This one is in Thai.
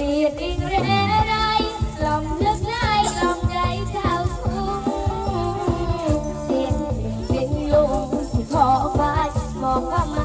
รีดอิงเรไรลองนึกไล่ลองใจชาวทุ่งเสียงเป็นลุงที่ขอบ้านมองว่า